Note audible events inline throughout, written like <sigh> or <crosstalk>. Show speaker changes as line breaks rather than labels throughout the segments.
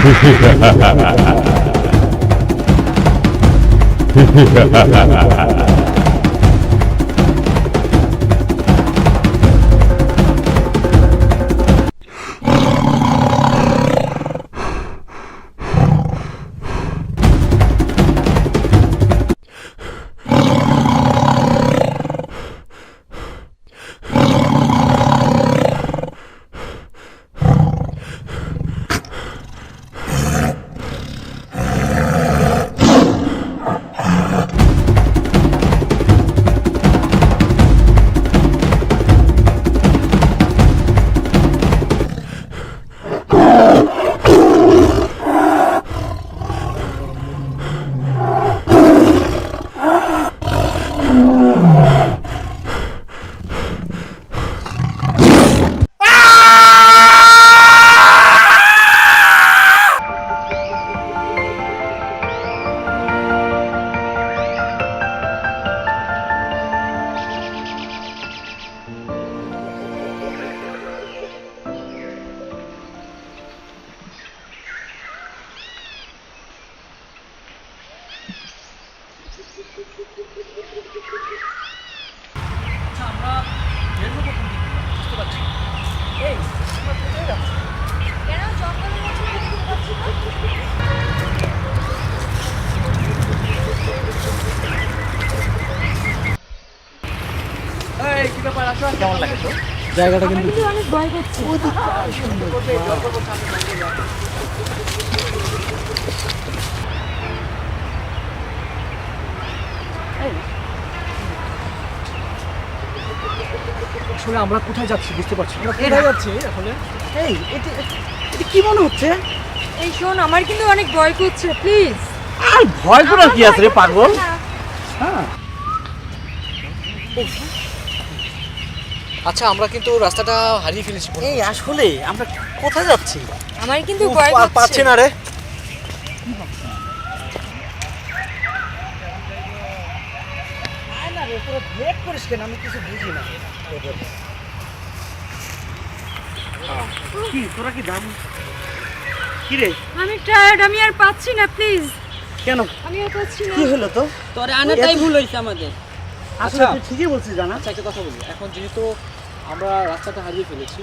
কেন <laughs> <laughs>
জায়গাটা
আমার
কিন্তু
কিন্তু অনেক ভয় করছে
আসলে আমরা কোথায় যাচ্ছি বুঝতে পারছি না। কোথায় যাচ্ছি আসলে?
এই এটা এটা কি মনে হচ্ছে?
এই শোন আমার কিন্তু অনেক ভয় করছে প্লিজ
আর ভয় করার কি আছে রে পাগল? হ্যাঁ।
আচ্ছা আমরা কিন্তু রাস্তাটা হারিয়ে ফেলেছি
এই আসলে আমরা কোথায় যাচ্ছি?
আমার কিন্তু ভয় করছে
পাচ্ছি না রে। আয় না রে, তোরা ব্রেক করিস কেন? আমি কিছু বুঝি না। কি তোরা কি দাম কি রে?
আমি টায়ার্ড আমি আর পাচ্ছি না প্লিজ
কেন?
আমি আর পাচ্ছি না।
কি হলো তো?
তোরে আনাটাই ভুল হয়েছে আমাদের।
আসলে
আচ্ছা।
তুই ঠিকই বলছিস জানা।
আচ্ছা একটা কথা বলি। এখন যেহেতু আমরা রাস্তাটা হারিয়ে ফেলেছি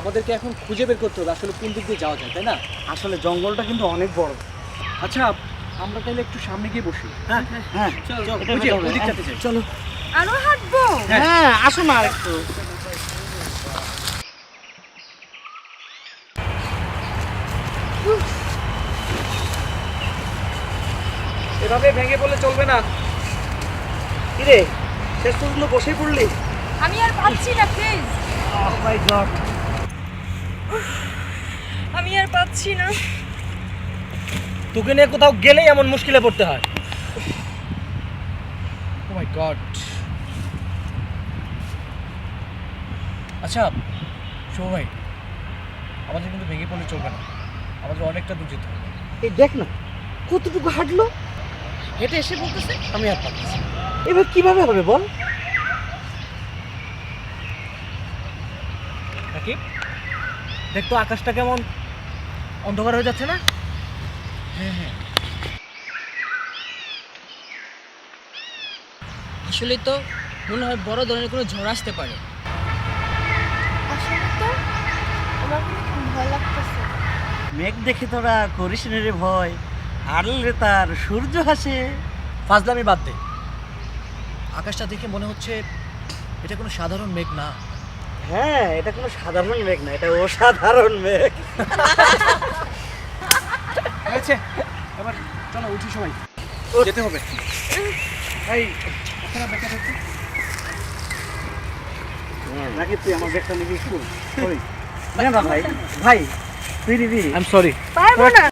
আমাদেরকে এখন খুঁজে বের করতে হবে আসলে কোন দিক দিয়ে যাওয়া যায় তাই না?
আসলে জঙ্গলটা কিন্তু অনেক বড়।
আচ্ছা আমরা তাহলে একটু সামনে গিয়ে বসি।
হ্যাঁ হ্যাঁ।
চল
আরও হাঁটবো?
হ্যাঁ আসো না একটু।
এভাবে ভেঙে পড়লে চলবে না।
কি রে শেষ পর্যন্ত বসেই পড়লি?
আমি আর পাচ্ছি না প্লিজ
my God.
আমি আর পাচ্ছি না।
তোকে নিয়ে কোথাও গেলেই এমন মুশকিলে পড়তে হয়।
ও মাই গড আচ্ছা শো ভাই আমাদের কিন্তু ভেঙে পড়লে চলবে না। আমাদের অনেকটা দূর যেতে হবে।
এই দেখ না কতটুকু হাঁটলো?
হেঁটে এসে বলতেছে আমি আর না।
এবার কীভাবে হবে বল?
নাকি
দেখ তো আকাশটা কেমন? অন্ধকার হয়ে যাচ্ছে না?
হ্যাঁ হ্যাঁ।
আসলে তো মনে হয় বড় ধরনের কোনো ঝড় আসতে পারে।
আসলে তো আমার খুব ভয় লাগতেছে।
মেঘ দেখে তোরা করিস রে ভয় হারলে তার সূর্য হাসে।
ফাজলামি বাদ দে। আকাশটা দেখে মনে হচ্ছে এটা কোনো সাধারণ মেঘ না।
হ্যাঁ এটা কোনো সাধারণ মেঘ না এটা অসাধারণ মেঘ।
হয়েছে এবার চলো উঠি সবাই। যেতে হবে। এই আপনারা ব্যাগটা ধরতে
নাকি তুই আমার ব্যাগটা নিবি? সরি না ভাই ভাই তুই নিবি
আই এম সরি
পারব না।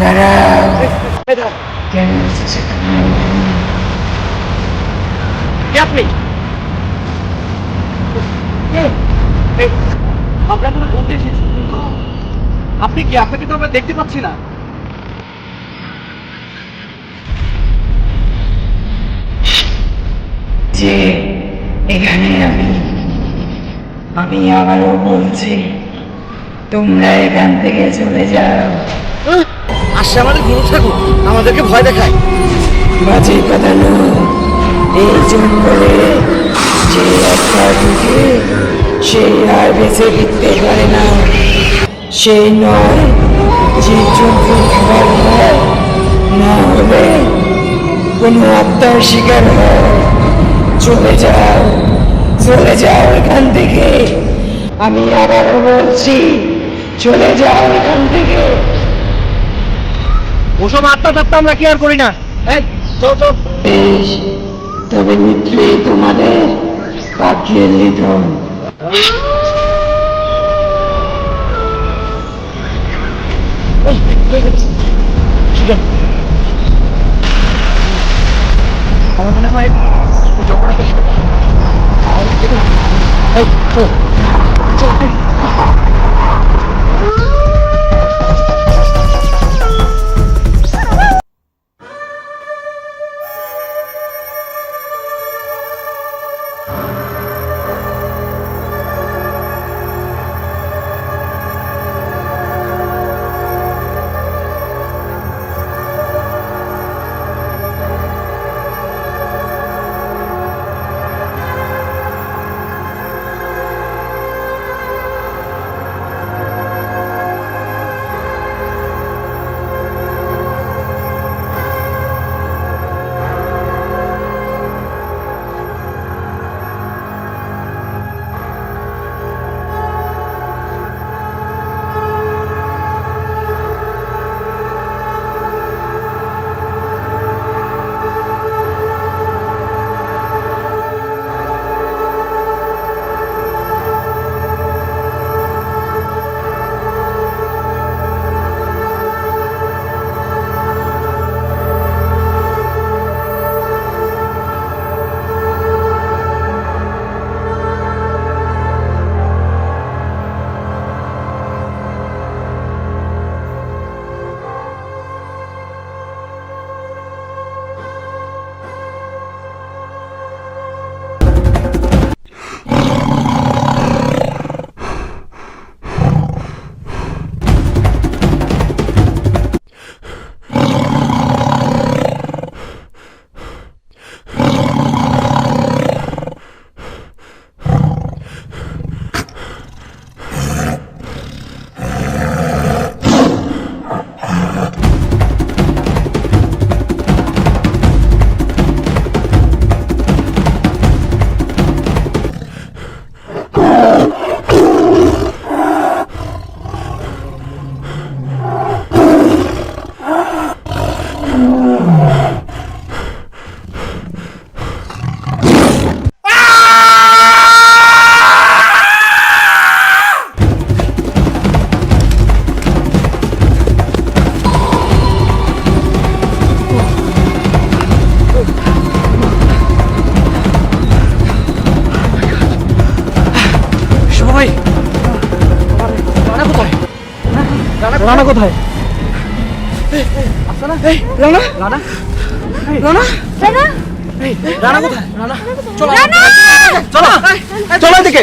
Nereye? Denize çıkmayın. Yapmayın. আমরা এসেছি আপনি কি আপনাকে তো আমরা দেখতে পাচ্ছি না।
যে এখানে আমি আমি আবারও বলছি তোমরা এখান থেকে চলে যাও।
আসছে আমাদের গুরু ঠাকুর আমাদেরকে ভয় দেখায়।
বাজি কাটানো এই জঙ্গলে যে একটা ঢুকে সেই আর বেঁচে ফিরতে পারে না। সেই নয় যে জন্তু খাবার হয় না হলে কোনো আত্মার শিকার হয় চলে যাও চলে যাও এখান থেকে। আমি আবারও বলছি চলে যাও এখান থেকে।
ওসব আত্মা টাত্মা আমরা কি আর করি না? এই চল চল
বেশ তবে মিত্রই তোমাদের পাখির নিধন
আমার মনে হয় জগন্নাথ এই চল চল এই। শুভ রানা কোথায়? রানা? রানা? রানা? রানা?
রানা
কোথায়? রানা? চলো। চলো। চলো এদিকে।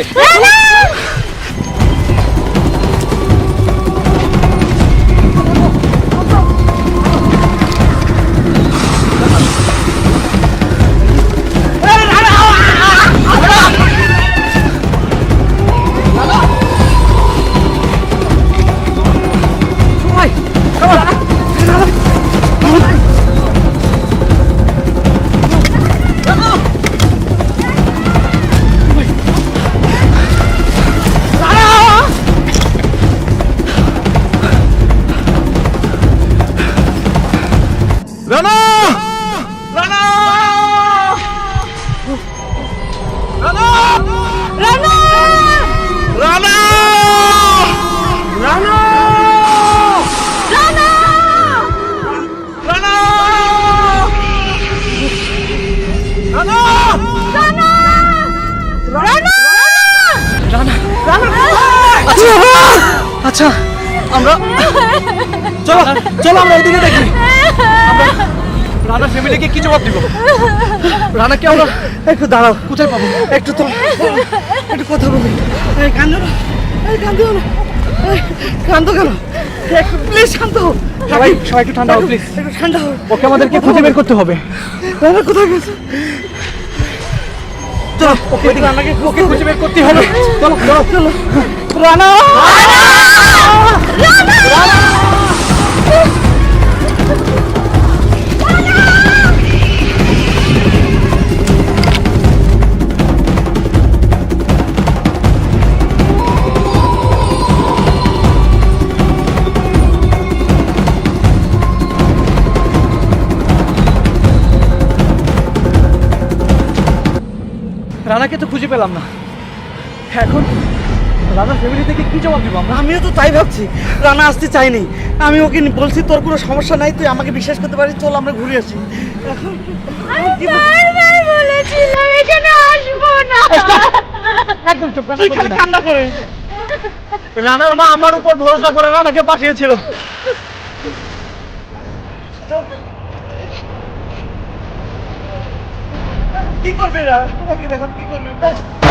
আচ্ছা। আমরা চলো চলো আমরা ওইদিকে দেখি। রানার ফ্যামিলিকে কি জবাব দিব? রানাকে আমরা? একটু দাঁড়াও। কোথায় পাবো? একটু তো একটু কথা বলি। কান্দো না। কান্দো না। কান্দো কেন? একটু প্লিজ শান্ত সবাই সবাই একটু ঠান্ডা হও প্লিজ একটু ঠান্ডা হও। ওকে আমাদেরকে খুঁজে বের করতে হবে। রানা কোথায় গেছে? চলো রানাকে ওকে খুঁজে বের করতে হবে। চলো চলো চলো। রানা! রানাকে তো খুঁজে পেলাম না। এখন রানার ফ্যামিলি থেকে কি জবাব দিব আমরা?
আমিও তো তাই ভাবছি। রানা আসতে চাইনি আমি ওকে বলছি তোর কোনো সমস্যা নাই তুই আমাকে বিশ্বাস করতে পারিস চল আমরা ঘুরে আসি। এখন এখন কি বল-
বারবার বলেছিলাম এখানে আসব না।
একদম চুপ
কান্না করে
রানার মা আমার উপর ভরসা করে রানাকে পাঠিয়েছিল।
কি করবে রা তোমাকে দেখো কি করবে?